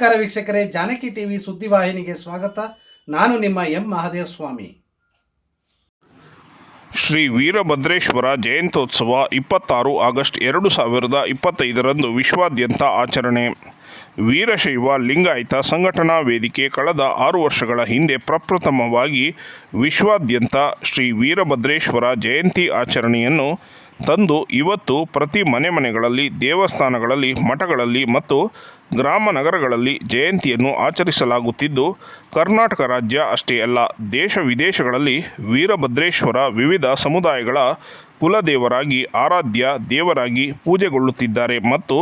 ನಮಸ್ಕಾರ ವೀಕ್ಷಕರೇ, ಜಾನಕಿ ಟಿವಿ ಸುದ್ದಿವಾಹಿನಿಗೆ ಸ್ವಾಗತ. ನಾನು ನಿಮ್ಮ ಎಂ ಮಹಾದೇವ ಸ್ವಾಮಿ ಶ್ರೀ ವೀರಭದ್ರೇಶ್ವರ ಜಯಂತ್ಯೋತ್ಸವ ಇಪ್ಪತ್ತಾರು ಆಗಸ್ಟ್ ಎರಡು ಸಾವಿರದ ಇಪ್ಪತ್ತೈದರಂದು ವಿಶ್ವಾದ್ಯಂತ ಆಚರಣೆ. ವೀರಶೈವ ಲಿಂಗಾಯತ ಸಂಘಟನಾ ವೇದಿಕೆ ಕಳೆದ ಆರು ವರ್ಷಗಳ ಹಿಂದೆ ಪ್ರಪ್ರಥಮವಾಗಿ ವಿಶ್ವಾದ್ಯಂತ ಶ್ರೀ ವೀರಭದ್ರೇಶ್ವರ ಜಯಂತಿ ಆಚರಣೆಯನ್ನು ತಂದು ಇವತ್ತು ಪ್ರತಿ ಮನೆ ಮನೆಗಳಲ್ಲಿ, ದೇವಸ್ಥಾನಗಳಲ್ಲಿ, ಮಠಗಳಲ್ಲಿ ಮತ್ತು ಗ್ರಾಮ ನಗರಗಳಲ್ಲಿ ಜಯಂತಿಯನ್ನು ಆಚರಿಸಲಾಗುತ್ತಿದ್ದು, ಕರ್ನಾಟಕ ರಾಜ್ಯ ಅಷ್ಟೇ ಅಲ್ಲ, ದೇಶ ವಿದೇಶಗಳಲ್ಲಿ ವೀರಭದ್ರೇಶ್ವರ ವಿವಿಧ ಸಮುದಾಯಗಳ ಕುಲದೇವರಾಗಿ, ಆರಾಧ್ಯ ದೇವರಾಗಿ ಪೂಜೆಗೊಳ್ಳುತ್ತಿದ್ದಾರೆ ಮತ್ತು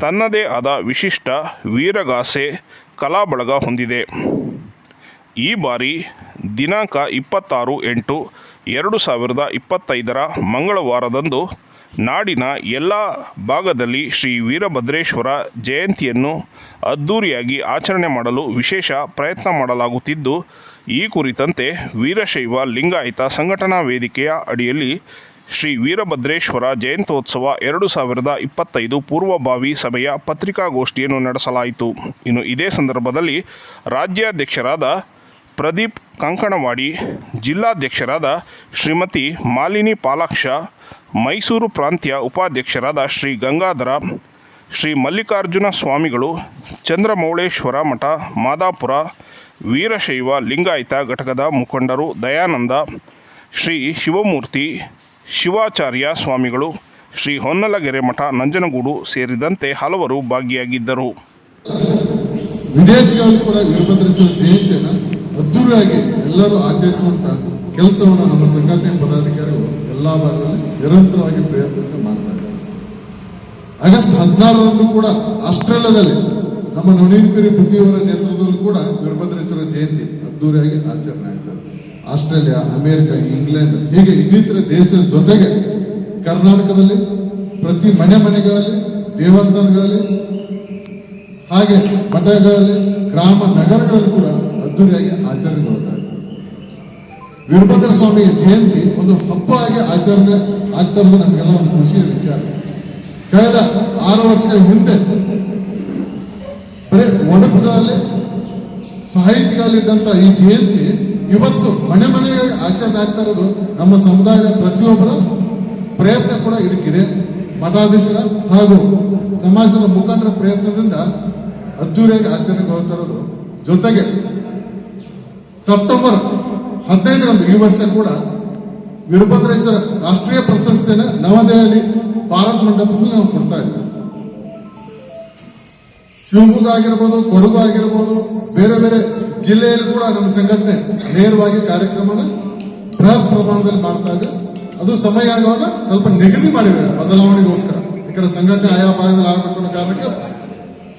ತನ್ನದೇ ಆದ ವಿಶಿಷ್ಟ ವೀರಗಾಸೆ ಕಲಾಬಳಗ ಹೊಂದಿದೆ. ಈ ಬಾರಿ ದಿನಾಂಕ ಇಪ್ಪತ್ತಾರು ಎಂಟು ಎರಡು ಸಾವಿರದ ಇಪ್ಪತ್ತೈದರ ಮಂಗಳವಾರದಂದು ನಾಡಿನ ಎಲ್ಲ ಭಾಗದಲ್ಲಿ ಶ್ರೀ ವೀರಭದ್ರೇಶ್ವರ ಜಯಂತಿಯನ್ನು ಅದ್ಧೂರಿಯಾಗಿ ಆಚರಣೆ ಮಾಡಲು ವಿಶೇಷ ಪ್ರಯತ್ನ ಮಾಡಲಾಗುತ್ತಿದ್ದು, ಈ ಕುರಿತಂತೆ ವೀರಶೈವ ಲಿಂಗಾಯತ ಸಂಘಟನಾ ವೇದಿಕೆಯ ಅಡಿಯಲ್ಲಿ ಶ್ರೀ ವೀರಭದ್ರೇಶ್ವರ ಜಯಂತ್ಯೋತ್ಸವ ಎರಡು ಸಾವಿರದ ಇಪ್ಪತ್ತೈದು ಪೂರ್ವಭಾವಿ ಸಭೆಯ ಪತ್ರಿಕಾಗೋಷ್ಠಿಯನ್ನು ನಡೆಸಲಾಯಿತು. ಇನ್ನು ಇದೇ ಸಂದರ್ಭದಲ್ಲಿ ರಾಜ್ಯಾಧ್ಯಕ್ಷರಾದ ಪ್ರದೀಪ್ ಕಂಕಣವಾಡಿ ಜಿಲ್ಲಾಧ್ಯಕ್ಷರಾದ ಶ್ರೀಮತಿ ಮಾಲಿನಿ ಪಾಲಾಕ್ಷ, ಮೈಸೂರು ಪ್ರಾಂತ್ಯ ಉಪಾಧ್ಯಕ್ಷರಾದ ಶ್ರೀ ಗಂಗಾಧರ, ಶ್ರೀ ಮಲ್ಲಿಕಾರ್ಜುನ ಸ್ವಾಮಿಗಳು, ಚಂದ್ರಮೌಳೇಶ್ವರ ಮಠ, ಮಾದಾಪುರ, ವೀರಶೈವ ಲಿಂಗಾಯತ ಘಟಕದ ಮುಖಂಡರು ದಯಾನಂದ, ಶ್ರೀ ಶಿವಮೂರ್ತಿ, ಶಿವಾಚಾರ್ಯ ಸ್ವಾಮಿಗಳು, ಶ್ರೀ ಹೊನ್ನಲಗೆರೆ ಮಠ ನಂಜನಗೂಡು ಸೇರಿದಂತೆ ಹಲವರು ಭಾಗಿಯಾಗಿದ್ದರು. ವಿದೇಶಿಗಳು ಕೂಡ ಜಯಂತಿಯನ್ನ ಅದ್ದೂರಿಯಾಗಿ ಎಲ್ಲರೂ ಆಚರಿಸುವಂತ ಕೆಲಸವನ್ನು ನಮ್ಮ ಸಂಘಟನೆ ಪದಾಧಿಕಾರಿಗಳು ಎಲ್ಲ ಭಾಗದಲ್ಲಿ ನಿರಂತರವಾಗಿ ಪ್ರಯತ್ನ ಮಾಡ್ತಾ ಆಗಸ್ಟ್ ಹದಿನಾರರಂದು ಕೂಡ ಆಸ್ಟ್ರೇಲಿಯಾದಲ್ಲಿ ನಮ್ಮ ನೊಣೀನ್ಕರಿ ಬುದ್ಧಿಯವರ ನೇತೃತ್ವದಲ್ಲಿ ಕೂಡ ವೀರಭದ್ರೇಶ್ವರ ಜಯಂತಿ ಅದ್ದೂರಿಯಾಗಿ ಆಚರಣೆ ಆಗ್ತದೆ ಆಸ್ಟ್ರೇಲಿಯಾ, ಅಮೆರಿಕ, ಇಂಗ್ಲೆಂಡ್ ಹೀಗೆ ಇನ್ನಿತರ ದೇಶದ ಜೊತೆಗೆ ಕರ್ನಾಟಕದಲ್ಲಿ ಪ್ರತಿ ಮನೆ ಮನೆಗಳಲ್ಲಿ ದೇವಸ್ಥಾನಗಳಲ್ಲಿ ಹಾಗೆ ಮಠಗಳಲ್ಲಿ ಗ್ರಾಮ ನಗರಗಳಲ್ಲಿ ಕೂಡ ಅದ್ದೂರಿಯಾಗಿ ವೀರಭದ್ರ ಸ್ವಾಮಿ ಜಯಂತಿ ಒಂದು ಹಬ್ಬ ಆಗಿ ಆಚರಣೆ ಆಗ್ತಾ ಇರೋದು ನಮಗೆಲ್ಲ ಒಂದು ಖುಷಿಯ ವಿಚಾರ. ಕಳೆದ ಆರು ವರ್ಷಗಳ ಹಿಂದೆ ಬರೀ ಒಡಪುಗಾಲಿ ಸಾಹಿತಿಗಾಲಿದ್ದಂತ ಈ ಜಯಂತಿ ಇವತ್ತು ಮನೆ ಮನೆಗೆ ಆಚರಣೆ ಆಗ್ತಾ ಇರೋದು ನಮ್ಮ ಸಮುದಾಯದ ಪ್ರತಿಯೊಬ್ಬರ ಪ್ರಯತ್ನ ಕೂಡ ಇದಕ್ಕಿದೆ. ಮಠಾಧೀಶರ ಹಾಗೂ ಸಮಾಜದ ಮುಖಂಡರ ಪ್ರಯತ್ನದಿಂದ ಅದ್ದೂರಿಯಾಗಿ ಆಚರಣೆಗೆ ಹೋಗ್ತಾ ಇರೋದು. ಜೊತೆಗೆ ಸೆಪ್ಟೆಂಬರ್ ಹದಿನೈದರಂದು ಈ ವರ್ಷ ಕೂಡ ವೀರಭದ್ರೇಶ್ವರ ರಾಷ್ಟ್ರೀಯ ಪ್ರಶಸ್ತಿಯನ್ನು ನವದೆಹಲಿ ಭಾರತ್ ಮಂಟಪದಲ್ಲಿ ನಾವು ಕೊಡ್ತಾ ಇದ್ದೀವಿ ಶಿವಮೊಗ್ಗ ಆಗಿರ್ಬೋದು, ಕೊಡಗು ಆಗಿರ್ಬೋದು, ಬೇರೆ ಬೇರೆ ಜಿಲ್ಲೆಯಲ್ಲಿ ಕೂಡ ನಮ್ಮ ಸಂಘಟನೆ ನೇರವಾಗಿ ಕಾರ್ಯಕ್ರಮನ ಬೃಹತ್ ಪ್ರಮಾಣದಲ್ಲಿ ಮಾಡ್ತಾ ಇದೆ. ಅದು ಸಮಯ ಆಗುವಾಗ ಸ್ವಲ್ಪ ನಿಗದಿ ಮಾಡಿದೆ ಬದಲಾವಣೆಗೋಸ್ಕರ. ಯಾಕಂದ್ರೆ ಸಂಘಟನೆ ಆಯಾ ಭಾಗದಲ್ಲಿ ಆಗಬೇಕು ಅನ್ನೋ ಕಾರಣಕ್ಕೆ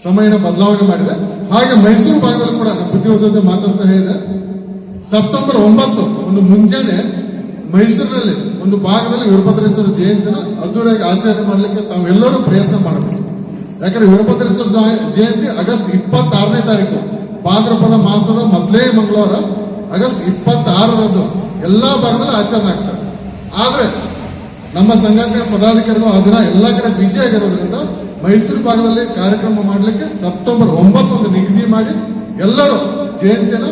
ಸಮಯನ ಬದಲಾವಣೆ ಮಾಡಿದೆ. ಹಾಗೆ ಮೈಸೂರು ಭಾಗದಲ್ಲಿ ಕೂಡ ನಮ್ಮ ಜೊತೆ ಮಾತಾಡ್ತಾ ಹೇಳಿದೆ ಸೆಪ್ಟೆಂಬರ್ ಒಂಬತ್ತು, ಒಂದು ಮುಂಜಾನೆ ಮೈಸೂರಿನಲ್ಲಿ, ಒಂದು ಭಾಗದಲ್ಲಿ ವೀರಭದ್ರೇಶ್ವರ ಜಯಂತಿನ ಅದ್ದೂರಿಯಾಗಿ ಆಚರಣೆ ಮಾಡಲಿಕ್ಕೆ ತಾವೆಲ್ಲರೂ ಪ್ರಯತ್ನ ಮಾಡಬೇಕು. ಯಾಕಂದ್ರೆ ವೀರಭದ್ರೇಶ್ವರ ಜಯಂತಿ ಆಗಸ್ಟ್ ಇಪ್ಪತ್ತಾರನೇ ತಾರೀಕು, ಭಾದ್ರಪದ ಮಾಸದ ಮೊದಲೇ ಮಂಗಳವಾರ ಆಗಸ್ಟ್ ಇಪ್ಪತ್ತಾರರಂದು ಎಲ್ಲಾ ಭಾಗದಲ್ಲಿ ಆಚರಣೆ ಆಗ್ತದೆ. ಆದ್ರೆ ನಮ್ಮ ಸಂಘಟನೆ ಪದಾಧಿಕಾರಿಗಳು ಆ ದಿನ ಎಲ್ಲ ಕಡೆ ಬಿಜಿ ಆಗಿರೋದ್ರಿಂದ ಮೈಸೂರು ಭಾಗದಲ್ಲಿ ಕಾರ್ಯಕ್ರಮ ಮಾಡಲಿಕ್ಕೆ ಸೆಪ್ಟೆಂಬರ್ ಒಂಬತ್ತು ಒಂದು ನಿಗದಿ ಮಾಡಿ ಎಲ್ಲರೂ ಜಯಂತಿಯನ್ನ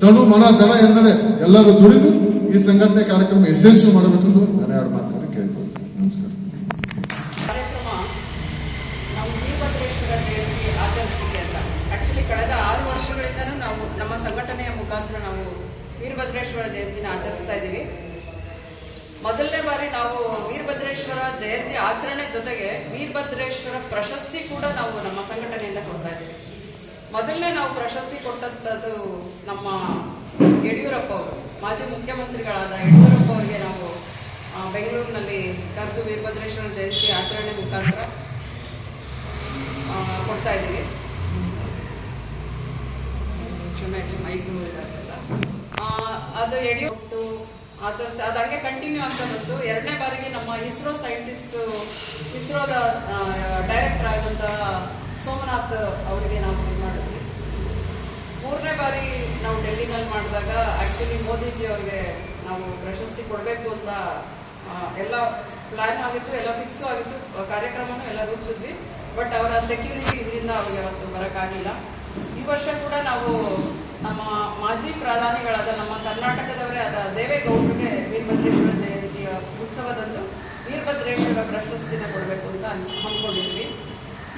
ತನು ಮನ ಎನ್ನದೆ ಎಲ್ಲರೂ ದುಡಿದು ಈ ಸಂಘಟನೆ ಕಾರ್ಯಕ್ರಮ ಯಶಸ್ವಿ ಮಾಡಬೇಕೆಂದು ನಾನು ಎರಡು ಮಾತುಗಳನ್ನು ಕೇಳ್ಕೊಳ್ತೀನಿ. ನಮಸ್ಕಾರ. ಸಂಘಟನೆಯ ಮುಖಾಂತರ ನಾವು ವೀರಭದ್ರೇಶ್ವರ ಜಯಂತಿನ ಆಚರಿಸ್ತಾ ಇದ್ದೀವಿ. ಮೊದಲನೇ ಬಾರಿ ನಾವು ವೀರಭದ್ರೇಶ್ವರ ಜಯಂತಿ ಆಚರಣೆ ಜೊತೆಗೆ ವೀರಭದ್ರೇಶ್ವರ ಪ್ರಶಸ್ತಿ ಕೂಡ ನಾವು ನಮ್ಮ ಸಂಘಟನೆಯಿಂದ ಕೊಡ್ತಾ ಇದ್ದೀವಿ. ಮೊದಲನೇ ನಾವು ಪ್ರಶಸ್ತಿ ಕೊಟ್ಟಂಥದ್ದು ನಮ್ಮ ಯಡಿಯೂರಪ್ಪ ಅವರು ಮಾಜಿ ಮುಖ್ಯಮಂತ್ರಿಗಳಾದ ಯಡಿಯೂರಪ್ಪ ಅವರಿಗೆ ನಾವು ಬೆಂಗಳೂರಿನಲ್ಲಿ ಕರೆದು ವೀರಭದ್ರೇಶ್ವರ ಜಯಂತಿ ಆಚರಣೆ ಮುಖಾಂತರ ಕೊಡ್ತಾ ಇದ್ದೀವಿ. ಕ್ಷಮೆ. ಆ, ಅದು ಯಡಿಯೂರು ಆಚರಿಸ್ತಾ ಅದು ಹಂಗೆ ಕಂಟಿನ್ಯೂ ಆಗ್ತಾ ಬಂತು. ಎರಡನೇ ಬಾರಿಗೆ ನಮ್ಮ ಇಸ್ರೋ ಸೈಂಟಿಸ್ಟ್ ಇಸ್ರೋದ ಡೈರೆಕ್ಟರ್ ಆದಂತಹ ಸೋಮನಾಥ್ ಅವರಿಗೆ ನಾವು ಇದು ಮಾಡಿದ್ವಿ. ಮೂರನೇ ಬಾರಿ ನಾವು ಡೆಲ್ಲಿನಲ್ಲಿ ಮಾಡಿದಾಗ ಆಕ್ಚುಲಿ ಮೋದಿಜಿ ಅವ್ರಿಗೆ ನಾವು ಪ್ರಶಸ್ತಿ ಕೊಡಬೇಕು ಅಂತ ಎಲ್ಲ ಪ್ಲಾನ್ ಆಗಿತ್ತು, ಎಲ್ಲ ಫಿಕ್ಸ್ ಆಗಿತ್ತು, ಕಾರ್ಯಕ್ರಮನೂ ಎಲ್ಲ ರೂಪಿಸಿದ್ವಿ. ಬಟ್ ಅವರ ಸೆಕ್ಯೂರಿಟಿ ಇದರಿಂದ ಅವ್ರಿಗೆ ಅವತ್ತು ಬರೋಕ್ಕಾಗಿಲ್ಲ. ಈ ವರ್ಷ ಕೂಡ ನಾವು ನಮ್ಮ ಮಾಜಿ ಪ್ರಧಾನಿಗಳಾದ ನಮ್ಮ ಕರ್ನಾಟಕದವರೇ ಆದ ದೇವೇಗೌಡರಿಗೆ ವೀರಭದ್ರೇಶ್ವರ ಜಯಂತಿಯ ಉತ್ಸವದಂದು ವೀರಭದ್ರೇಶ್ವರ ಪ್ರಶಸ್ತಿನ ಕೊಡಬೇಕು ಅಂತ ಅಂದ್ಕೊಂಡಿದ್ವಿ.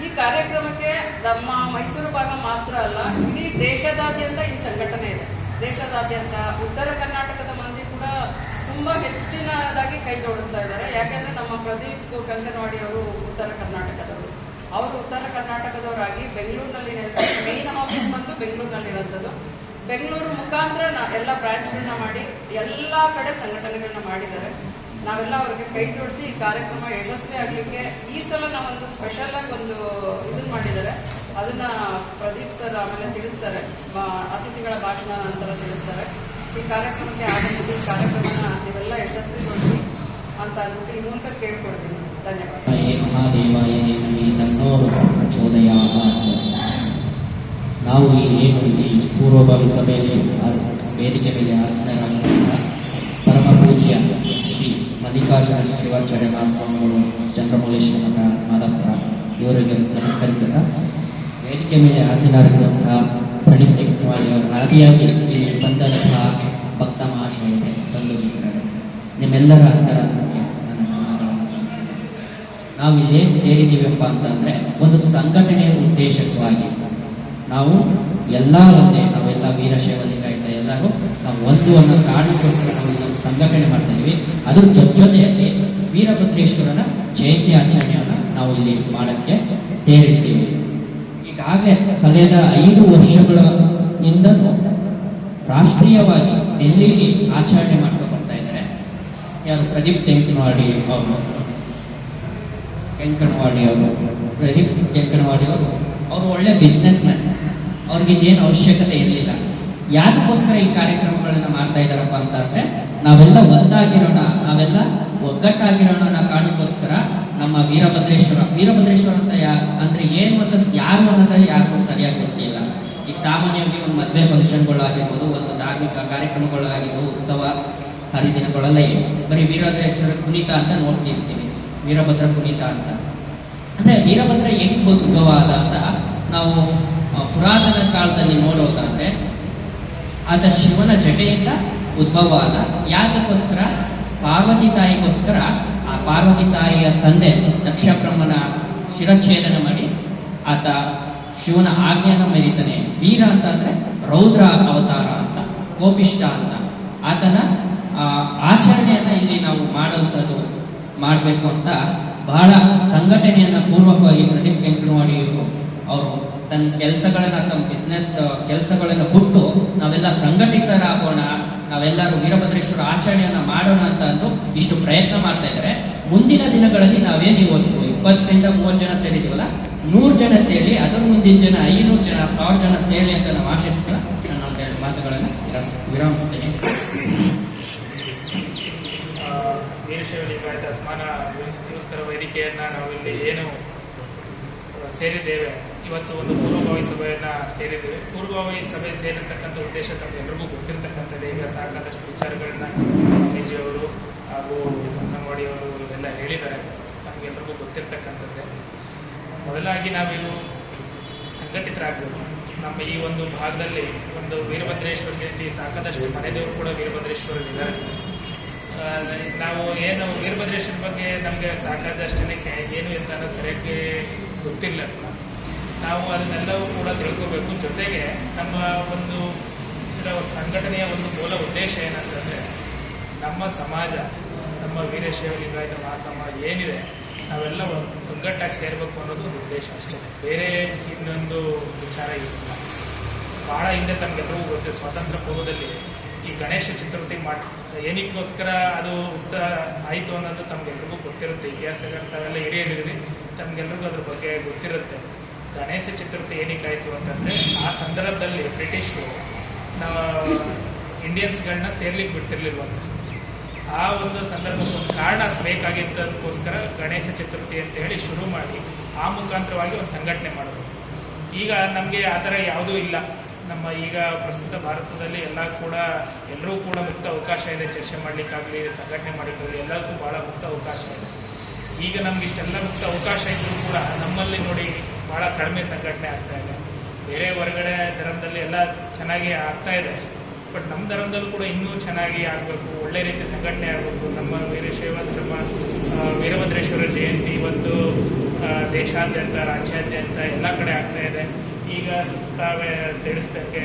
ಈ ಕಾರ್ಯಕ್ರಮಕ್ಕೆ ನಮ್ಮ ಮೈಸೂರು ಭಾಗ ಮಾತ್ರ ಅಲ್ಲ, ಇಡೀ ದೇಶದಾದ್ಯಂತ ಈ ಸಂಘಟನೆ ಇದೆ. ದೇಶದಾದ್ಯಂತ ಉತ್ತರ ಕರ್ನಾಟಕದ ಮಂದಿ ಕೂಡ ತುಂಬಾ ಹೆಚ್ಚಿನದಾಗಿ ಕೈ ಜೋಡಿಸ್ತಾ ಇದ್ದಾರೆ. ಯಾಕೆಂದ್ರೆ ನಮ್ಮ ಪ್ರದೀಪ್ ಗಂಗನವಾಡಿ ಅವರು ಉತ್ತರ ಕರ್ನಾಟಕದವರು. ಅವರು ಉತ್ತರ ಕರ್ನಾಟಕದವರಾಗಿ ಬೆಂಗಳೂರಿನಲ್ಲಿ ನೆಲೆಸಿ ಮೇನ್ ಆಫೀಸ್ ಬಂದು ಬೆಂಗಳೂರಿನಲ್ಲಿ ಇರೋಂಥದ್ದು. ಬೆಂಗಳೂರು ಮುಖಾಂತರ ಎಲ್ಲ ಬ್ರಾಂಚ್ಗಳನ್ನ ಮಾಡಿ, ಎಲ್ಲ ಕಡೆ ಸಂಘಟನೆಗಳನ್ನ ಮಾಡಿದ್ದಾರೆ. ನಾವೆಲ್ಲ ಅವ್ರಿಗೆ ಕೈ ಜೋಡಿಸಿ ಈ ಕಾರ್ಯಕ್ರಮ ಯಶಸ್ವಿ ಆಗಲಿಕ್ಕೆ ಈ ಸಲ ನಾವೊಂದು ಸ್ಪೆಷಲ್ ಆಗಿ ಒಂದು ಇದನ್ನ ಮಾಡಿದ್ದಾರೆ. ಅದನ್ನ ಪ್ರದೀಪ್ ಸರ್ ಆಮೇಲೆ ತಿಳಿಸ್ತಾರೆ. ಅತಿಥಿಗಳ ಭಾಷಣ ನಂತರ ತಿಳಿಸ್ತಾರೆ. ಈ ಕಾರ್ಯಕ್ರಮಕ್ಕೆ ಆಗಮಿಸಿ ಕಾರ್ಯಕ್ರಮನ ನೀವೆಲ್ಲ ಯಶಸ್ವಿಗೊಳಿಸಿ ಅಂತ ಅಂದ್ಬಿಟ್ಟು ಈ ಮೂಲಕ ಕೇಳ್ಕೊಡ್ತೀನಿ. ಧನ್ಯವಾದ. ನಾವು ಈ ಪೂರ್ವಭಾವಿ ಸಭೆಯಲ್ಲಿ ವೇದಿಕೆ ಮೇಲೆ ಆಸನ ಪರಮ ಪೂಜ್ಯ ಮಲ್ಲಿಕಾರ್ಜುನ ಶಿವಾಚಾರ್ಯ ಮಹಾತ್ಮಗಳು ಚಂದ್ರಮೌಳೇಶ್ವರ ಮಾದಪ್ಪ ಇವರಿಗೆ ನಮಸ್ಕರಿಸುತ್ತಾ ವೇದಿಕೆ ಮೇಲೆ ಆಸೀನರಾಗಿರುವಂತಹ ಪ್ರಣೀತ್ ಟೆಕ್ನವಾಡಿ ಅವರ ಇಲ್ಲಿ ಬಂದಂತಹ ಭಕ್ತ ಮಹಾಶಯ ಮಿತ್ರರೇ, ನಿಮ್ಮೆಲ್ಲರ ಅಂತರ. ನಾವು ಇಲ್ಲೇನು ಸೇರಿದ್ದೀವಪ್ಪ ಅಂತಂದ್ರೆ ಒಂದು ಸಂಘಟನೆಯ ಉದ್ದೇಶಕ್ಕಾಗಿ ನಾವು ಎಲ್ಲ ಒಂದೇ ನಾವೆಲ್ಲ ವೀರಶೈವ ಲಿಂಗಾಯತ ಎಲ್ಲರೂ ನಾವು ಒಂದು ಅನ್ನೋ ಕಾರಣಕ್ಕೋಸ್ಕರ ನಾವು ಸಂಘಟನೆ ಮಾಡ್ತಾ ಇದ್ದೀವಿ ಅದ್ರ ಜೊತೆ ಜೊತೆಯಲ್ಲಿ ವೀರಭದ್ರೇಶ್ವರನ ಜಯಂತಿ ಆಚರಣೆಯನ್ನು ನಾವು ಇಲ್ಲಿ ಮಾಡಕ್ಕೆ ಸೇರಿದ್ದೀವಿ. ಈಗಾಗಲೇ ಕಳೆದ ಐದು ವರ್ಷಗಳಿಂದಲೂ ರಾಷ್ಟ್ರೀಯವಾಗಿ ಡೆಲ್ಲಿಲಿ ಆಚರಣೆ ಮಾಡ್ತಾ ಬರ್ತಾ ಇದ್ದಾರೆ. ಯಾರು ಪ್ರದೀಪ್ ತೆಂಕನವಾಡಿ ಅವರು ಕೆಂಕಣವಾಡಿ ಅವರು, ಪ್ರದೀಪ್ ಕೆಂಕಣವಾಡಿ ಅವರು ಅವರು ಒಳ್ಳೆ ಬಿಸ್ನೆಸ್ ಮ್ಯಾನ್ ಅವ್ರಿಗೆ ಇದೇನು ಅವಶ್ಯಕತೆ ಇರಲಿಲ್ಲ. ಯಾತಕ್ಕೋಸ್ಕರ ಈ ಕಾರ್ಯಕ್ರಮಗಳನ್ನ ಮಾಡ್ತಾ ಇದ್ದಾರಪ್ಪ ಅಂತಂದ್ರೆ ನಾವೆಲ್ಲ ಒಂದಾಗಿರೋಣ, ನಾವೆಲ್ಲ ಒಗ್ಗಟ್ಟಾಗಿರೋಣ ಅನ್ನೋ ಕಾರಣಕ್ಕೋಸ್ಕರ ನಮ್ಮ ವೀರಭದ್ರೇಶ್ವರ. ವೀರಭದ್ರೇಶ್ವರ ಅಂತ ಯಾ, ಅಂದ್ರೆ ಏನು ಅಂತ ಯಾರು ಅನ್ನೋದ ಯಾರಿಗೂ ಸರಿಯಾಗಿ ಗೊತ್ತಿಲ್ಲ. ಈಗ ಸಾಮಾನ್ಯವಾಗಿ ಒಂದು ಮದುವೆ ಫಂಕ್ಷನ್ಗಳಾಗಿರ್ಬೋದು, ಒಂದು ಧಾರ್ಮಿಕ ಕಾರ್ಯಕ್ರಮಗಳಾಗಿರ್ಬೋದು, ಉತ್ಸವ ಹರಿದಿನಗಳೆಲ್ಲ ಏನು? ಬರೀ ವೀರಭದ್ರೇಶ್ವರ ಕುಣಿತ ಅಂತ ನೋಡ್ತಿರ್ತೀವಿ. ವೀರಭದ್ರ ಕುಣಿತ ಅಂತ. ಅಂದ್ರೆ ವೀರಭದ್ರ ಹೆಂಗ್ ಉದ್ಭವ ಆದ ಅಂತ ನಾವು ಪುರಾತನ ಕಾಲದಲ್ಲಿ ನೋಡೋದಾದ್ರೆ, ಆತ ಶಿವನ ಜಟೆಯಿಂದ ಉದ್ಭವ ಆದ ಯಾತಕ್ಕೋಸ್ಕರ? ಪಾರ್ವತಿ ತಾಯಿಗೋಸ್ಕರ ಆ ಪಾರ್ವತಿ ತಾಯಿಯ ತಂದೆ ದಕ್ಷ ಬ್ರಹ್ಮನ ಶಿರಚ್ಛೇದನ ಮಾಡಿ ಆತ ಶಿವನ ಆಜ್ಞೆಯನ್ನು ಮೆರಿತಾನೆ. ವೀರ ಅಂತ ಅಂದ್ರೆ ರೌದ್ರ ಅವತಾರ ಅಂತ ಕೋಪಿಷ್ಟ ಅಂತ. ಆತನ ಆಚರಣೆಯನ್ನ ಇಲ್ಲಿ ನಾವು ಮಾಡುವಂಥದ್ದು ಮಾಡಬೇಕು ಅಂತ ಬಹಳ ಸಂಘಟನೆಯನ್ನು ಪೂರ್ವಕವಾಗಿ ಪ್ರದೀಪ್ ಕೆಂಕನವಾಡಿ ಅವರು ತನ್ನ ಕೆಲಸಗಳನ್ನ ತಮ್ಮ ಬಿಸ್ನೆಸ್ ಕೆಲಸಗಳನ್ನ ಬಿಟ್ಟು ನಾವೆಲ್ಲ ಸಂಘಟಿತರಾಗೋಣ, ನಾವೆಲ್ಲರೂ ವೀರಭದ್ರೇಶ್ವರ ಆಚರಣೆಯನ್ನ ಮಾಡೋಣ ಅಂತ ಅಂದು ಇಷ್ಟು ಪ್ರಯತ್ನ ಮಾಡ್ತಾ ಇದ್ದಾರೆ ಮುಂದಿನ ದಿನಗಳಲ್ಲಿ ನಾವೇನು ಇವತ್ತು ಇಪ್ಪತ್ತರಿಂದ ಮೂವತ್ತು ಜನ ಸೇರಿದೀವಲ್ಲ ನೂರು ಜನ ಸೇರಿ, ಅದರ ಮುಂದಿನ ಜನ ಐನೂರು ಜನ, ಸಾವಿರ ಜನ ಸೇರಿ ಅಂತ ನಾವು ಆಶಿಸ್ತಾ ನಾನು ಒಂದೆರಡು ಮಾತುಗಳನ್ನು ವಿರಾಮಿಸ್ತೇನೆ ವೀರಶೈವ ದಿವಸ್ಕರ ವೇದಿಕೆಯನ್ನ ನಾವಿಲ್ಲಿ ಏನು ಸೇರಿದ್ದೇವೆ. ಇವತ್ತು ಒಂದು ಪೂರ್ವಭಾವಿ ಸಭೆಯನ್ನ ಸೇರಿದ್ದೇವೆ. ಪೂರ್ವಭಾವಿ ಸಭೆ ಸೇರಿರ್ತಕ್ಕಂಥ ಉದ್ದೇಶ ತಮ್ಮೆಲ್ಲರಿಗೂ ಗೊತ್ತಿರ್ತಕ್ಕಂಥದ್ದೇ. ಈಗ ಸಾಕಾದಷ್ಟು ವಿಚಾರಗಳನ್ನ ಸ್ವಾಮೀಜಿಯವರು ಹಾಗೂ ಅಂಗನವಾಡಿಯವರು ಎಲ್ಲ ಹೇಳಿದ್ದಾರೆ. ನಮಗೆಲ್ಲರಿಗೂ ಗೊತ್ತಿರ್ತಕ್ಕಂಥದ್ದೇ. ಮೊದಲಾಗಿ ನಾವು ಸಂಘಟಿತರಾಗಬೇಕು. ನಮ್ಮ ಈ ಒಂದು ಭಾಗದಲ್ಲಿ ಒಂದು ವೀರಭದ್ರೇಶ್ವರ ಜಯಂತಿ ಸಾಕಷ್ಟು ಮನೆದೇವರು ಕೂಡ ವೀರಭದ್ರೇಶ್ವರರಿದ್ದಾರೆ ಆ, ನಾವು ಏನು ವೀರಭದ್ರೇಶ್ವರ ಬಗ್ಗೆ ನಮಗೆ ಸಾಕಾದಷ್ಟು ಏನು ಅನ್ನೋದು ಸರಿಯಾಗಿ ಗೊತ್ತಿಲ್ಲ. ನಾವು ಅದನ್ನೆಲ್ಲವೂ ಕೂಡ ತಿಳ್ಕೋಬೇಕು. ಜೊತೆಗೆ ನಮ್ಮ ಒಂದು ಸಂಘಟನೆಯ ಒಂದು ಮೂಲ ಉದ್ದೇಶ ಏನಂತಂದ್ರೆ, ನಮ್ಮ ಸಮಾಜ, ನಮ್ಮ ವೀರಶೈವ ಲಿಂಗಾಯತ ಮಹಾಸಮಾಜ ಏನಿದೆ, ನಾವೆಲ್ಲ ಒಗ್ಗಟ್ಟಾಗಿ ಸೇರಬೇಕು ಅನ್ನೋದು ಒಂದು ಉದ್ದೇಶ ಅಷ್ಟೇ. ಬೇರೆ ಇನ್ನೊಂದು ವಿಚಾರ ಇಲ್ಲ. ಬಹಳ ಹಿಂದೆ ತಮಗೆಲ್ಲರಿಗೂ ಗೊತ್ತೆ ಸ್ವಾತಂತ್ರ್ಯ ಪೂರ್ವದಲ್ಲಿ ಈ ಗಣೇಶ ಚತುರ್ಥಿ ಮಾಡಿ, ಏನಕ್ಕೋಸ್ಕರ ಅದು ಹುಟ್ಟ ಆಯಿತು ಅನ್ನೋದು ತಮ್ಗೆಲ್ರಿಗೂ ಗೊತ್ತಿರುತ್ತೆ. ಇತಿಹಾಸಗಳು ತಾವೆಲ್ಲ ಹಿರಿಯರಿರಿ ತಮ್ಗೆಲ್ರಿಗೂ ಅದ್ರ ಬಗ್ಗೆ ಗೊತ್ತಿರುತ್ತೆ. ಗಣೇಶ ಚತುರ್ಥಿ ಏನಕ್ಕಾಯಿತು ಅಂತಂದರೆ, ಆ ಸಂದರ್ಭದಲ್ಲಿ ಬ್ರಿಟಿಷರು ನಾವು ಇಂಡಿಯನ್ಸ್ಗಳನ್ನ ಸೇರ್ಲಿಕ್ಕೆ ಬಿಡ್ತಿರ್ಲಿಲ್ವಂತೆ ಆ ಒಂದು ಸಂದರ್ಭಕ್ಕೆ ಒಂದು ಕಾರಣ ಬೇಕಾಗಿದ್ದದಕ್ಕೋಸ್ಕರ ಗಣೇಶ ಚತುರ್ಥಿ ಅಂತ ಹೇಳಿ ಶುರು ಮಾಡಿ, ಆ ಮುಖಾಂತರವಾಗಿ ಒಂದು ಸಂಘಟನೆ ಮಾಡೋದು. ಈಗ ನಮಗೆ ಆ ಥರ ಯಾವುದೂ ಇಲ್ಲ. ನಮ್ಮ ಈಗ ಪ್ರಸ್ತುತ ಭಾರತದಲ್ಲಿ ಎಲ್ಲ ಕೂಡ ಎಲ್ಲರೂ ಕೂಡ ಮುಕ್ತ ಅವಕಾಶ ಇದೆ. ಚರ್ಚೆ ಮಾಡಲಿಕ್ಕಾಗಲಿ, ಸಂಘಟನೆ ಮಾಡಲಿಕ್ಕಾಗಲಿ ಎಲ್ಲರಿಗೂ ಭಾಳ ಮುಕ್ತ ಅವಕಾಶ ಇದೆ. ಈಗ ನಮ್ಗೆ ಇಷ್ಟೆಲ್ಲ ಮುಕ್ತ ಅವಕಾಶ ಇದ್ದರೂ ಕೂಡ ನಮ್ಮಲ್ಲಿ ನೋಡಿ ಭಾಳ ಕಡಿಮೆ ಸಂಘಟನೆ ಆಗ್ತಾ ಇದೆ. ಬೇರೆ ಹೊರಗಡೆ ಧರ್ಮದಲ್ಲಿ ಎಲ್ಲ ಚೆನ್ನಾಗಿ ಆಗ್ತಾ ಇದೆ. ಬಟ್ ನಮ್ಮ ಧರ್ಮದಲ್ಲೂ ಕೂಡ ಇನ್ನೂ ಚೆನ್ನಾಗಿ ಆಗಬೇಕು, ಒಳ್ಳೆ ರೀತಿ ಸಂಘಟನೆ ಆಗಬೇಕು. ನಮ್ಮ ವೀರಶೈವ ಧರ್ಮ ವೀರಭದ್ರೇಶ್ವರ ಜಯಂತಿ ಇವತ್ತು ದೇಶಾದ್ಯಂತ, ರಾಜ್ಯಾದ್ಯಂತ ಎಲ್ಲ ಕಡೆ ಆಗ್ತಾ ಇದೆ. ಈಗ ತಾವೇ ತಿಳಿಸ್ದಕ್ಕೆ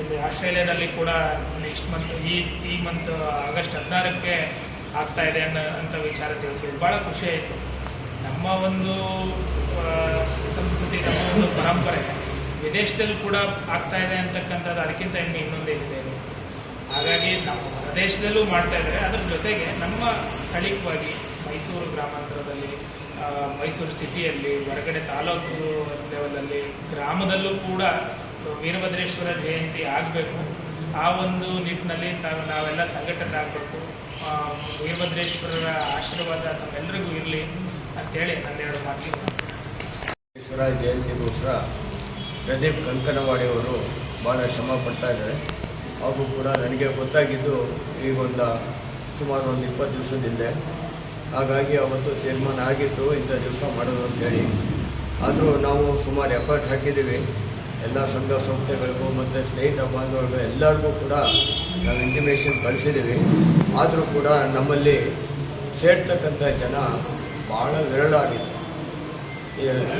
ಇಲ್ಲಿ ಆಸ್ಟ್ರೇಲಿಯಾದಲ್ಲಿ ಕೂಡ ನೆಕ್ಸ್ಟ್ ಮಂತ್ ಈ ಈ ಮಂತ್ ಆಗಸ್ಟ್ ಹದಿನಾರಕ್ಕೆ ಆಗ್ತಾ ಇದೆ ಅನ್ನೋ ಅಂತ ವಿಚಾರ ತಿಳಿಸಿದ್ರು. ಭಾಳ ಖುಷಿ ಆಯಿತು. ನಮ್ಮ ಒಂದು ಸಂಸ್ಕೃತಿ, ನಮ್ಮ ಒಂದು ಪರಂಪರೆ ವಿದೇಶದಲ್ಲಿ ಕೂಡ ಆಗ್ತಾ ಇದೆ ಅಂತಕ್ಕಂಥದ್ದು ಅದಕ್ಕಿಂತ ಇನ್ನೊಂದೇನಿದೆ. ಇದೆ ಹಾಗಾಗಿ ನಮ್ಮ ಪ್ರದೇಶದಲ್ಲೂ ಮಾಡ್ತಾ ಇದ್ದಾರೆ. ಅದ್ರ ಜೊತೆಗೆ ನಮ್ಮ ಸ್ಥಳೀಯವಾಗಿ ಮೈಸೂರು ಗ್ರಾಮಾಂತರದಲ್ಲಿ ಮೈಸೂರು ಸಿಟಿಯಲ್ಲಿ ಹೊರಗಡೆ ತಾಲೂಕು ಲೆವೆಲಲ್ಲಿ ಗ್ರಾಮದಲ್ಲೂ ಕೂಡ ವೀರಭದ್ರೇಶ್ವರ ಜಯಂತಿ ಆಗಬೇಕು. ಆ ಒಂದು ನಿಟ್ಟಿನಲ್ಲಿ ತಾವು ನಾವೆಲ್ಲ ಸಂಘಟನೆ ಆಗಬೇಕು. ವೀರಭದ್ರೇಶ್ವರರ ಆಶೀರ್ವಾದ ನಮ್ಮೆಲ್ಲರಿಗೂ ಇರಲಿ ಅಂತೇಳಿ ನನ್ನೆರಡು ಮಾತಿಗೆ ಜಯಂತಿ ಜಯಂತಿಗೋಸ್ಕರ ಪ್ರದೀಪ್ ಕಂಕನವಾಡಿಯವರು ಭಾಳ ಶ್ರಮ ಪಡ್ತಾ ಇದ್ದಾರೆ. ಹಾಗೂ ಕೂಡ ನನಗೆ ಗೊತ್ತಾಗಿದ್ದು ಈಗ ಒಂದು ಸುಮಾರು ಒಂದು ಇಪ್ಪತ್ತು ದಿವಸದ ಹಿಂದೆ ಹಾಗಾಗಿ ಅವತ್ತು ತೀರ್ಮಾನ ಆಗಿತ್ತು, ಇಂಥ ದಿವಸ ಮಾಡೋದು ಅಂತೇಳಿ. ಆದರೂ ನಾವು ಸುಮಾರು ಎಫರ್ಟ್ ಹಾಕಿದ್ದೀವಿ. ಎಲ್ಲ ಸಂಘ ಸಂಸ್ಥೆಗಳಿಗೂ ಮತ್ತು ಸ್ನೇಹಿತ ಬಾಂಧವರಿಗೂ ಎಲ್ಲರಿಗೂ ಕೂಡ ನಾವು ಇಂಟಿಮೇಷನ್ ಕಳಿಸಿದ್ದೀವಿ. ಆದರೂ ಕೂಡ ನಮ್ಮಲ್ಲಿ ಸೇರ್ತಕ್ಕಂಥ ಜನ ಭಾಳ ವಿರಳ ಆಗಿದೆ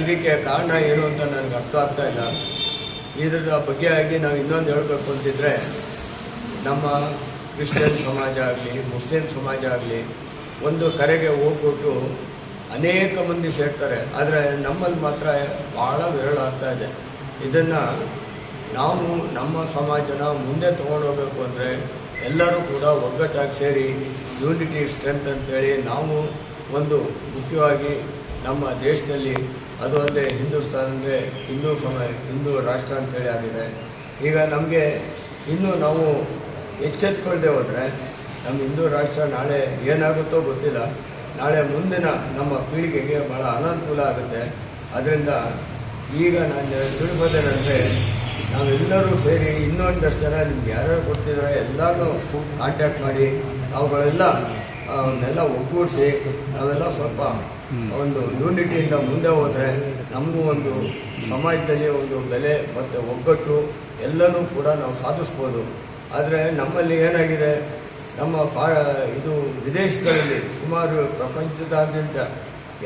ಇದಕ್ಕೆ ಕಾರಣ ಏನು ಅಂತ ನನಗೆ ಅರ್ಥ ಆಗ್ತಾ ಇಲ್ಲ. ಇದ್ರ ಬಗ್ಗೆ ಆಗಿ ನಾವು ಇನ್ನೊಂದು ಹೇಳಬೇಕು ಅಂತಿದ್ರೆ, ನಮ್ಮ ಕ್ರಿಶ್ಚಿಯನ್ ಸಮಾಜ ಆಗಲಿ, ಮುಸ್ಲಿಂ ಸಮಾಜ ಆಗಲಿ ಒಂದು ಕರೆಗೆ ಹೋಗ್ಬಿಟ್ಟು ಅನೇಕ ಮಂದಿ ಸೇರ್ತಾರೆ. ಆದರೆ ನಮ್ಮಲ್ಲಿ ಮಾತ್ರ ಭಾಳ ವಿರಳ ಆಗ್ತಾ ಇದೆ. ಇದನ್ನು ನಾವು ನಮ್ಮ ಸಮಾಜನ ಮುಂದೆ ತೊಗೊಂಡೋಗ್ಬೇಕು ಅಂದರೆ ಎಲ್ಲರೂ ಕೂಡ ಒಗ್ಗಟ್ಟಾಗಿ ಸೇರಿ ಯೂನಿಟಿ ಸ್ಟ್ರೆಂತ್ ಅಂತೇಳಿ ನಾವು ಒಂದು ಮುಖ್ಯವಾಗಿ ನಮ್ಮ ದೇಶದಲ್ಲಿ, ಅದು ಅಲ್ಲದೆ ಹಿಂದೂಸ್ತಾನ್ಗೆ ಹಿಂದೂ ಸಮ, ಹಿಂದೂ ರಾಷ್ಟ್ರ ಅಂತೇಳಿ ಆಗಿದೆ. ಈಗ ನಮಗೆ ಇನ್ನೂ ನಾವು ಎಚ್ಚೆತ್ಕೊಳ್ಳದೆ ಹೋದರೆ ನಮ್ಮ ಹಿಂದೂ ರಾಷ್ಟ್ರ ನಾಳೆ ಏನಾಗುತ್ತೋ ಗೊತ್ತಿಲ್ಲ. ನಾಳೆ ಮುಂದಿನ ನಮ್ಮ ಪೀಳಿಗೆಗೆ ಬಹಳ ಅನಾನುಕೂಲ ಆಗುತ್ತೆ. ಅದರಿಂದ ಈಗ ನಾನು ತಿಳಿಸೋದೇನೆಂದರೆ ನಾವೆಲ್ಲರೂ ಸೇರಿ ಇನ್ನೊಂದಷ್ಟು ಜನ ನಿಮ್ಗೆ ಯಾರ್ಯಾರು ಕೊಡ್ತಿದ್ದಾರೆ ಎಲ್ಲರೂ ಕಾಂಟ್ಯಾಕ್ಟ್ ಮಾಡಿ, ಅವುಗಳೆಲ್ಲ ಅವನ್ನೆಲ್ಲ ಒಗ್ಗೂಡಿಸಿ, ನಾವೆಲ್ಲ ಸ್ವಲ್ಪ ಒಂದು ಯೂನಿಟಿಯಿಂದ ಮುಂದೆ ಹೋದರೆ ನಮಗೂ ಒಂದು ಸಮಾಜದಲ್ಲಿ ಒಂದು ಬೆಲೆ ಮತ್ತು ಒಗ್ಗಟ್ಟು ಎಲ್ಲನೂ ಕೂಡ ನಾವು ಸಾಧಿಸ್ಬೋದು. ಆದರೆ ನಮ್ಮಲ್ಲಿ ಏನಾಗಿದೆ? ನಮ್ಮ ಫಾ ಇದು ವಿದೇಶಗಳಲ್ಲಿ ಸುಮಾರು ಪ್ರಪಂಚದಾದ್ಯಂತ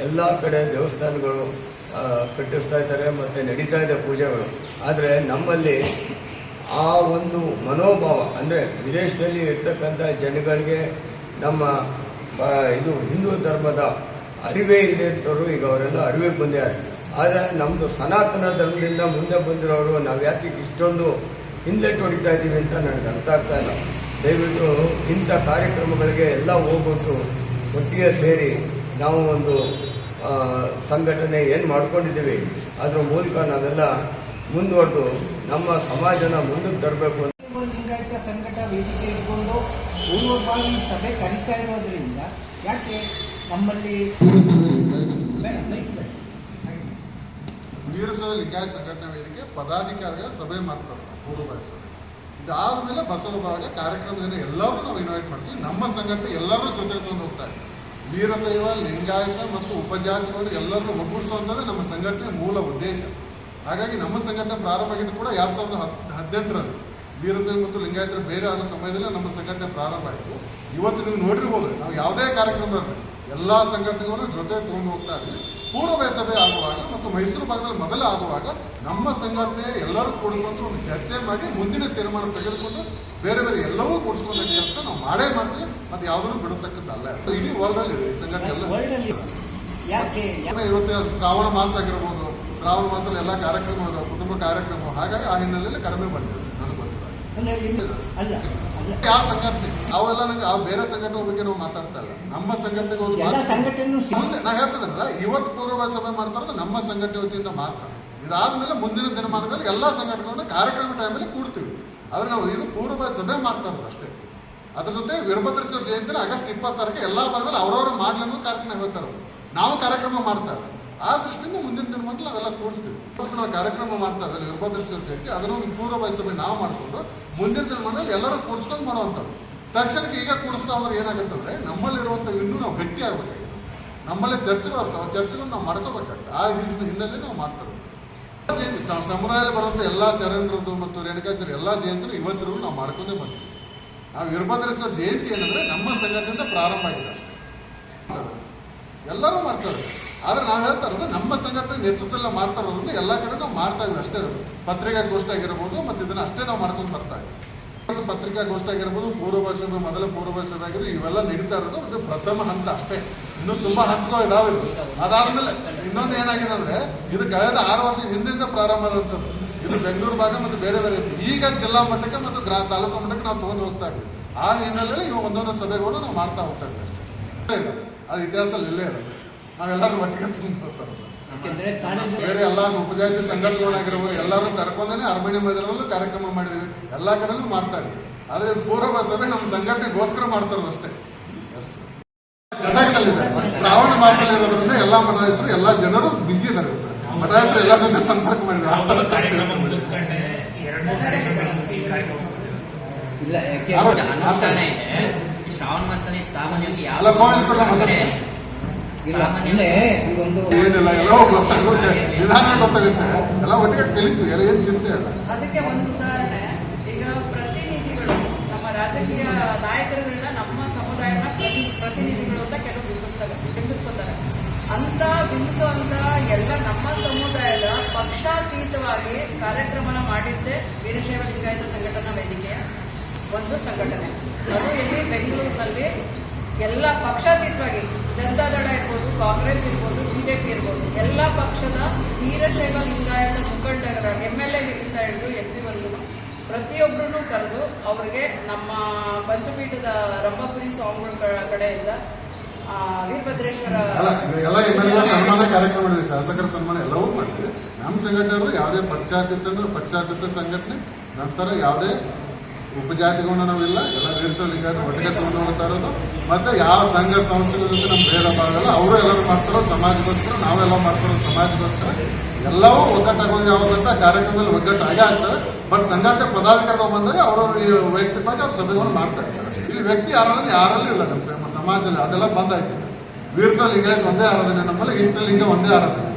ಎಲ್ಲ ಕಡೆ ದೇವಸ್ಥಾನಗಳು ಕಟ್ಟಿಸ್ತಾ ಇದ್ದಾರೆ ಮತ್ತು ನಡೀತಾ ಇದೆ ಪೂಜೆಗಳು. ಆದರೆ ನಮ್ಮಲ್ಲಿ ಆ ಒಂದು ಮನೋಭಾವ, ಅಂದರೆ ವಿದೇಶದಲ್ಲಿ ಇರ್ತಕ್ಕಂಥ ಜನಗಳಿಗೆ ನಮ್ಮ ಇದು ಹಿಂದೂ ಧರ್ಮದ ಅರಿವೇ ಇದೆ ಅಂತವರು ಈಗ ಅವರೆಲ್ಲ ಅರಿವೆ ಬಂದಿದ್ದಾರೆ. ಆದರೆ ನಮ್ಮದು ಸನಾತನ ಧರ್ಮದಿಂದ ಮುಂದೆ ಬಂದಿರೋರು ನಾವು ಯಾಕೆ ಇಷ್ಟೊಂದು ಹಿಂದೆ ಹೊಡಿತಾ ಇದ್ದೀವಿ ಅಂತ ನನಗೆ ಅರ್ಥ ಆಗ್ತಾ ಇಲ್ಲ. ದಯವಿಟ್ಟು ಇಂಥ ಕಾರ್ಯಕ್ರಮಗಳಿಗೆ ಎಲ್ಲ ಹೋಗ್ಬಿಟ್ಟು ಒಟ್ಟಿಗೆ ಸೇರಿ ನಾವು ಒಂದು ಸಂಘಟನೆ ಏನು ಮಾಡ್ಕೊಂಡಿದ್ದೀವಿ ಅದರ ಮೂಲಕ ನಾವೆಲ್ಲ ಮುಂದುವರೆದು ನಮ್ಮ ಸಮಾಜನ ಮುಂದಕ್ಕೆ ತರಬೇಕು ಅಂತ ಲಿಂಗಾಯತ ಸಂಘಟ ವೇದಿಕೆ ಇಟ್ಕೊಂಡು ಪೂರ್ವಭಾವಿ ಸಭೆ ಕರೀತಾ ಇರೋದ್ರಿಂದ ಯಾಕೆ ನಮ್ಮಲ್ಲಿ. ವೀರಶೈವ ಲಿಂಗಾಯತ ಸಂಘಟನಾ ವೇದಿಕೆ ಪದಾಧಿಕಾರಿಗಳ ಸಭೆ ಮಾಡ್ತಾರೆ ಪೂರ್ವಭಾವಿ ಸಭೆ ಇದಾದ್ಮೇಲೆ ಬಸವ ಭಾಗ ಕಾರ್ಯಕ್ರಮದಿಂದ ಎಲ್ಲರೂ ನಾವು ಇನ್ವೈಟ್ ಮಾಡ್ತೀವಿ. ನಮ್ಮ ಸಂಘಟನೆ ಎಲ್ಲರೂ ಜೊತೆ ಹೋಗ್ತಾ ಹೋಗ್ತಾರೆ ವೀರಶೈವ, ಲಿಂಗಾಯತ ಮತ್ತು ಉಪಜಾತಿಯವರು ಎಲ್ಲರೂ ಒಗ್ಗೂಡಿಸುವಂಥದ್ದೇ ನಮ್ಮ ಸಂಘಟನೆ ಮೂಲ ಉದ್ದೇಶ. ಹಾಗಾಗಿ ನಮ್ಮ ಸಂಘಟನೆ ಪ್ರಾರಂಭ ಆಗಿದ್ದು ಕೂಡ ಎರಡು ಸಾವಿರದ ಹತ್ತು ಹದಿನೆಂಟರಲ್ಲಿ. ವೀರಶೈವ ಮತ್ತು ಲಿಂಗಾಯತರ ಬೇರೆ ಆಗೋ ಸಮಯದಲ್ಲಿ ನಮ್ಮ ಸಂಘಟನೆ ಪ್ರಾರಂಭ ಆಯಿತು. ಇವತ್ತು ನೀವು ನೋಡಿರ್ಬೋದು, ನಾವು ಯಾವುದೇ ಕಾರ್ಯಕ್ರಮ ಬರಲಿ ಎಲ್ಲ ಸಂಘಟನೆಗಳು ಜೊತೆ ತಗೊಂಡು ಹೋಗ್ತಾ ಇದ್ವಿ ಪೂರ್ವ ಸಭೆ ಆಗುವಾಗ ಮತ್ತು ಮೈಸೂರು ಭಾಗದಲ್ಲಿ ಮೊದಲ ಆಗುವಾಗ ನಮ್ಮ ಸಂಘಟನೆ ಎಲ್ಲರೂ ಕೂಡಿಕೊಂಡು ಒಂದು ಚರ್ಚೆ ಮಾಡಿ ಮುಂದಿನ ತೀರ್ಮಾನ ತೆಗೆದುಕೊಂಡು ಬೇರೆ ಬೇರೆ ಎಲ್ಲವೂ ಕೂಡಿಸ್ಕೊಂಡ ಕೆಲಸ ನಾವು ಮಾಡೇ ಮಾಡ್ತೀವಿ. ಅದು ಯಾವುದನ್ನು ಬಿಡತಕ್ಕದ್ದಲ್ಲ ಇಡೀ ವರ್ಲ್ಡ್ ಅಲ್ಲಿ ಇದೆ ಸಂಘಟನೆ ಇವತ್ತು ಶ್ರಾವಣ ಮಾಸ ಆಗಿರ್ಬೋದು ಶ್ರಾವಣ ಮಾಸದಲ್ಲಿ ಎಲ್ಲ ಕಾರ್ಯಕ್ರಮ ಕುಟುಂಬ ಕಾರ್ಯಕ್ರಮ ಹಾಗಾಗಿ ಆ ಹಿನ್ನೆಲೆಯಲ್ಲಿ ಕಡಿಮೆ ಬಂದಿದೆ. ನನಗೆ ಗೊತ್ತಿಲ್ಲ ಯಾವ ಸಂಘಟನೆ. ಅವೆಲ್ಲ ನಂಗೆ ಆ ಬೇರೆ ಸಂಘಟನೆ ಬಗ್ಗೆ ನಾವು ಮಾತಾಡ್ತಾ ಇಲ್ಲ. ನಮ್ಮ ಸಂಘಟನೆಗೆ ಹೋದ್ರೆ ಮುಂದೆ ನಾ ಹೇಳ್ತಿದ್ದೀನಲ್ಲ ಇವತ್ತು ಪೂರ್ವ ಸಭೆ ಮಾಡ್ತಾರಲ್ಲ ನಮ್ಮ ಸಂಘಟನೆ ವತಿಯಿಂದ ಮಾತ್ರ. ಇದಾದ್ಮೇಲೆ ಮುಂದಿನ ದಿನಮಾನದಲ್ಲಿ ಎಲ್ಲಾ ಸಂಘಟನೆಗಳನ್ನ ಕಾರ್ಯಕ್ರಮ ಟೈಮಲ್ಲಿ ಕೂಡ್ತೀವಿ. ಆದ್ರೆ ನಾವು ಇದು ಪೂರ್ವ ಸಭೆ ಮಾಡ್ತಾರ ಇರೋದು ಅಷ್ಟೇ. ಅದ್ರ ಜೊತೆ ವೀರಭದ್ರೇಶ್ವರ ಜಯಂತಿ ಆಗಸ್ಟ್ ಇಪ್ಪತ್ತಾರಕ್ಕೆ ಎಲ್ಲಾ ಭಾಗದಲ್ಲಿ ಅವರವರ ಮಾಡ್ಲನ್ನು ಕಾರ್ಯಕ್ರಮ ಹೇಳ್ತಾರೆ ನಾವು ಕಾರ್ಯಕ್ರಮ ಮಾಡ್ತಾರೆ ಇಲ್ಲ. ಆ ದೃಷ್ಟಿಯಿಂದ ಮುಂದಿನ ದಿನಮಾನದಲ್ಲಿ ಅವೆಲ್ಲ ಕೂಡಿಸ್ತೀವಿ ನಾವು ಕಾರ್ಯಕ್ರಮ ಮಾಡ್ತಾ ಇದ್ದಲ್ಲಿ ವೀರಭದ್ರೇಶ್ವರ ಜಯಂತಿ ಅದನ್ನು ಪೂರ್ವ ಸಭೆ ನಾವು ಮಾಡಿಕೊಂಡು ಮುಂದಿನ ದಿನಮಾನದಲ್ಲಿ ಎಲ್ಲರೂ ಕೂಡಿಸ್ಕೊಂಡು ಮಾಡುವಂಥದ್ದು ತಕ್ಷಣಕ್ಕೆ ಈಗ ಕೂಡಿಸ್ತಾ ಹೋದ್ರೆ ಏನಾಗುತ್ತಂದ್ರೆ, ನಮ್ಮಲ್ಲಿರುವಂಥ ಇನ್ನೂ ನಾವು ಗಟ್ಟಿ ಆಗಬೇಕಾಗಿತ್ತು ನಮ್ಮಲ್ಲೇ ಚರ್ಚೆಗಳು ಬರ್ತಾವೆ ಚರ್ಚೆಗಳು ನಾವು ಮಾಡ್ಕೋಬೇಕಾಗ್ತದೆ ಆ ಹಿನ್ನೆಲೆ ನಾವು ಮಾಡ್ತಾರೆ ಜಯಂತಿ ಸಮುದಾಯದಲ್ಲಿ ಬರುವಂಥ ಎಲ್ಲ ಶರಣರದ್ದು ಮತ್ತು ರೇಣುಕಾಚಾರ್ಯ ಎಲ್ಲ ಜಯಂತಿನೂ ಇವತ್ತಿಗೂ ನಾವು ಮಾಡ್ಕೊಂಡೇ ಬಂದಿದ್ದೀವಿ. ನಾವು ವೀರಭದ್ರೇಶ್ವರ ಜಯಂತಿ ಏನಂದ್ರೆ ನಮ್ಮ ಸಂಘದಿಂದ ಪ್ರಾರಂಭ ಆಗಿದೆ ಅಷ್ಟೇ. ಎಲ್ಲರೂ ಮಾಡ್ತಾರೆ. ಆದ್ರೆ ನಾವು ಹೇಳ್ತಾ ಇರೋದು ನಮ್ಮ ಸಂಘಟನೆ ನೇತೃತ್ವದಲ್ಲಿ ಮಾಡ್ತಾ ಇರೋದ್ರಿಂದ ಎಲ್ಲ ಕಡೆ ನಾವು ಮಾಡ್ತಾ ಇದ್ವಿ ಅಷ್ಟೇ ಪತ್ರಿಕಾಗೋಷ್ಠಿ ಆಗಿರ್ಬೋದು ಮತ್ತು ಇದನ್ನ ಅಷ್ಟೇ ನಾವು ಮಾಡ್ಕೊಂಡು ಬರ್ತಾ ಇದ್ವಿ. ಪತ್ರಿಕಾಗೋಷ್ಠಿ ಆಗಿರ್ಬೋದು ಪೂರ್ವ ಮೊದಲ ಪೂರ್ವ ಸಭೆ ಆಗಿರೋದು ಇವೆಲ್ಲ ನಡೀತಾ ಇರೋದು ಒಂದು ಪ್ರಥಮ ಹಂತ ಅಷ್ಟೇ. ಇನ್ನೂ ತುಂಬಾ ಹಂತಗಳು ಇದಾವೆ ಇದು. ಅದಾದ್ಮೇಲೆ ಇನ್ನೊಂದು ಏನಾಗಿದೆ ಅಂದ್ರೆ ಇದು ಕಳೆದ ಆರು ವರ್ಷ ಹಿಂದಿಂದ ಪ್ರಾರಂಭ ಆದಂತದ್ದು. ಇದು ಬೆಂಗಳೂರು ಭಾಗ ಮತ್ತು ಬೇರೆ ಬೇರೆ ಇತ್ತು ಈಗ ಜಿಲ್ಲಾ ಮಟ್ಟಕ್ಕೆ ಮತ್ತು ಗ್ರಾ, ತಾಲೂಕು ಮಟ್ಟಕ್ಕೆ ನಾವು ತಗೊಂಡು ಹೋಗ್ತಾ ಇದ್ವಿ. ಆ ಹಿನ್ನೆಲೆಯಲ್ಲಿ ಇವಾಗ ಒಂದೊಂದು ಸಭೆಗಳು ನಾವು ಮಾಡ್ತಾ ಹೋಗ್ತಾ ಇದ್ವಿ ಅಷ್ಟೇ. ಅದು ಇತಿಹಾಸದಲ್ಲಿ ಇಲ್ಲೇ ಇರೋದು. ನಾವೆಲ್ಲರೂ ಒಟ್ಟಿಗೆ ತುಂಬ ಬೇರೆ ಎಲ್ಲ ಉಪಜಾತಿ ಸಂಘಟನೆಗಳಾಗಿರ್ಬೋದು ಎಲ್ಲರೂ ಕರ್ಕೊಂಡೇ ಅರಮನೆ ಮೈದಾನದಲ್ಲೂ ಕಾರ್ಯಕ್ರಮ ಮಾಡಿದ್ವಿ ಎಲ್ಲಾ ಕಡೆನೂ ಮಾಡ್ತಾರೆ. ಇದ್ವಿ ಆದ್ರೆ ಪೂರ್ವ ಸಭೆ ನಮ್ಮ ಸಂಘಟನೆಗೋಸ್ಕರ ಮಾಡ್ತಾ ಇರೋದು ಅಷ್ಟೇ. ಗದಗದಲ್ಲಿದೆ ಶ್ರಾವಣ ಮಾಸದಲ್ಲಿ ಇರೋದ್ರಿಂದ ಎಲ್ಲಾ ಮಠಾಧೀಶರು ಎಲ್ಲಾ ಜನರು ಬಿಸಿ ಇದ್ದಾರೆ. ಮಠಾಧೀಶರು ಎಲ್ಲ ಜೊತೆ ಸಂಪರ್ಕ ಮಾಡಿದ್ದಾರೆ. ಇಲ್ಲ ಶ್ರಾವಣ ಮಾಸದಲ್ಲಿ ಸಾಮಾನ್ಯವಾಗಿ ಯಾವ ಏನಿಲ್ಲ ಎಲ್ಲ ಗೊತ್ತಾಗುತ್ತೆ. ನಿಧಾನ ಗೊತ್ತಾಗುತ್ತೆ. ಎಲ್ಲ ಒಟ್ಟಿಗೆ ಕಲಿತು ಎಲ್ಲ ಏನ್ ಚಿಂತೆ ಇಲ್ಲ. ಅದಕ್ಕೆ ಒಂದು ಉದಾಹರಣೆ. ಈಗ ಪ್ರತಿನಿಧಿಗಳು ನಮ್ಮ ರಾಜಕೀಯ ನಾಯಕರುಗಳನ್ನ ನಮ್ಮ ಸಮುದಾಯನ ಪ್ರತಿ ಪ್ರತಿನಿಧಿಗಳು ಅಂತ ಕೆಲವು ಬಿಂಬಿಸ್ತಾರೆ ಬಿಂಬಿಸ್ಕೊತಾರೆ. ಅಂತ ಬಿಂಬಿಸುವಂತ ಎಲ್ಲ ನಮ್ಮ ಸಮುದಾಯದ ಪಕ್ಷಾತೀತವಾಗಿ ಕಾರ್ಯಕ್ರಮನ ಮಾಡಿದ್ದೆ ವೀರಶೈವ ಲಿಂಗಾಯತ ಸಂಘಟನಾ ವೇದಿಕೆಯ ಒಂದು ಸಂಘಟನೆ. ಅದು ಇಲ್ಲಿ ಬೆಂಗಳೂರಿನಲ್ಲಿ ಎಲ್ಲ ಪಕ್ಷಾತೀತವಾಗಿ ಜನತಾದಳ ಇರ್ಬೋದು, ಕಾಂಗ್ರೆಸ್ ಇರ್ಬೋದು, ಬಿಜೆಪಿ ಇರ್ಬೋದು, ಎಲ್ಲ ಪಕ್ಷದ ವೀರಶೈವ ಲಿಂಗಾಯತ ಮುಖಂಡರ ಎಂ ಎಲ್ ಎಗಿಂತ ಹಿಡಿದು ಎಂ ಪಿವರೆಗೂ ಪ್ರತಿಯೊಬ್ಬರೂ ಕರೆದು ಅವ್ರಿಗೆ ನಮ್ಮ ಪಂಚಪೀಠದ ರಂಭಪುರಿ ಸ್ವಾಮಿಗಳ ಕಡೆಯಿಂದ ವೀರಭದ್ರೇಶ್ವರ ಎಲ್ಲ ಎಮ್ಮೆಲ್ಗಳ ಸನ್ಮಾನ ಕಾರ್ಯಕ್ರಮ ಶಾಸಕರ ಸನ್ಮಾನ ಎಲ್ಲವೂ ಮಾಡ್ತೀವಿ. ನಮ್ಮ ಸಂಘಟನೆ ಯಾವುದೇ ಪಕ್ಷಾತೀತ ಪಕ್ಷಾತೀತ ಸಂಘಟನೆ, ನಂತರ ಯಾವುದೇ ಉಪಜಾತಿಗಳನ್ನ ನಾವಿಲ್ಲ, ಎಲ್ಲ ವೀರಸಲಿಂಗಾಯತ ಒಟ್ಟಿಗೆ ತಗೊಂಡು ಹೋಗ್ತಾ ಇರೋದು. ಮತ್ತೆ ಯಾವ ಸಂಘ ಸಂಸ್ಥೆಗಳ ಜೊತೆ ನಮ್ಮ ಭೇದ ಭಾಗಲ್ಲ ಅವರು ಎಲ್ಲರೂ ಮಾಡ್ತಾರೋ ಸಮಾಜಗೋಸ್ಕರ ನಾವೆಲ್ಲ ಮಾಡ್ತಾರೋ ಸಮಾಜಗೋಸ್ಕರ ಎಲ್ಲವೂ ಒಗ್ಗಟ್ಟಾಗೋಗಿ ಯಾವಾಗಂತ ಕಾರ್ಯಕ್ರಮದಲ್ಲಿ ಒಗ್ಗಟ್ಟು ಆಗೇ ಆಗ್ತದೆ. ಬಟ್ ಸಂಘಟನೆ ಪದಾಧಿಕಾರಿಗಳು ಬಂದಾಗ ಅವರು ವೈಯಕ್ತಿಕವಾಗಿ ಅವ್ರ ಸಭೆಗಳನ್ನು ಮಾಡ್ತಾ ಇರ್ತಾರೆ. ಇಲ್ಲಿ ವ್ಯಕ್ತಿ ಯಾರಲ್ಲ ಯಾರಲ್ಲೂ ಇಲ್ಲ ನಮ್ಮ ಸಮ- ಸಮಾಜದಲ್ಲಿ, ಅದೆಲ್ಲ ಬಂದಾಯ್ತು. ವೀರಸ ಲಿಂಗಾಯತ್ ಒಂದೇ ಆರಾಧನೆ ನಮ್ಮಲ್ಲಿ ಇಷ್ಟ ಲಿಂಗ ಒಂದೇ ಆರಾಧನೆ.